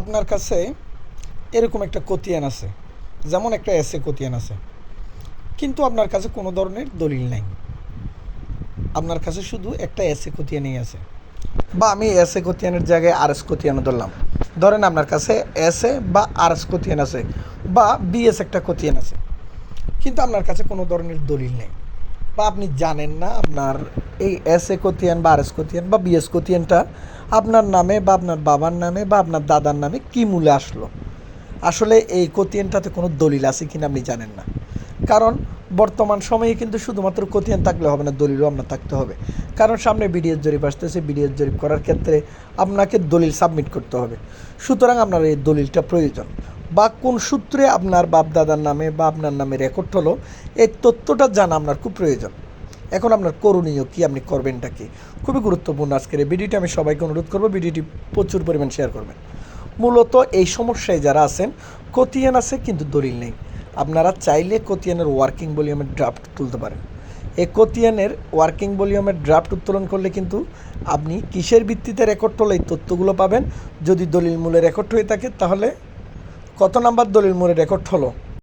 আপনার কাছে এরকম একটা কতিয়ান আছে, যেমন একটা এসে কতিয়ান আছে। কিন্তু আপনার কাছে কোনো ধরনের দলিল নাই। আপনার কাছে শুধু একটা এসে কতিয়ানই আছে। বা আমি এসে কতিয়ানের জায়গায় আর এস কতিয়ানো ধরলাম। ধরেন আপনার কাছে এসে বা আর এস কতিয়ান আছে, বা বিএস একটা কতিয়ান আছে। কিন্তু আপনার কাছে কোনো ধরনের দলিল নেই। বা আপনি জানেন না আপনার এই এস এ কোতিয়ান বা আর এস কোতিয়ান বা বিএস কোতিয়ানটা আপনার নামে বা আপনার বাবার নামে বা আপনার দাদার নামে কী মূলে আসলো? আসলে এই কোতিয়ানটাতে কোনো দলিল আছে কিনা আপনি জানেন না। কারণ বর্তমান সময়ে কিন্তু শুধুমাত্র কোতিয়ান থাকলে হবে না, দলিলও আপনার থাকতে হবে। কারণ সামনে বিডিএস জরিপ আসতেছে, বিডিএস জরিপ করার ক্ষেত্রে আপনাকে দলিল সাবমিট করতে হবে। সুতরাং আপনার এই দলিলটা প্রয়োজন। বা কোন সূত্রে আপনার বাপ দাদার নামে বা আপনার নামে রেকর্ড হলো, এই তথ্যটা জানা আপনার খুব প্রয়োজন। এখন আপনার করণীয় কি, আপনি করবেনটা কি? খুবই গুরুত্বপূর্ণ আজকের এই ভিডিওটি। আমি সবাইকে অনুরোধ করব ভিডিওটি প্রচুর পরিমাণ শেয়ার করবেন। মূলত এই সমস্যায় যারা আছেন কতিয়ান আছে কিন্তু দলিল নেই। আপনারা চাইলে কতিয়ানের ওয়ার্কিং ভলিউমের ড্রাফট তুলতে পারেন। এই কতিয়ানের ওয়ার্কিং ভলিউমের ড্রাফট উত্তোলন করলে কিন্তু আপনি কিসের ভিত্তিতে রেকর্ড হলে, এই তথ্যগুলো পাবেন। যদি দলিল মূলে রেকর্ড হয়ে থাকে, তাহলে কত নাম্বার দলিল মোড়ে রেকর্ড হলো?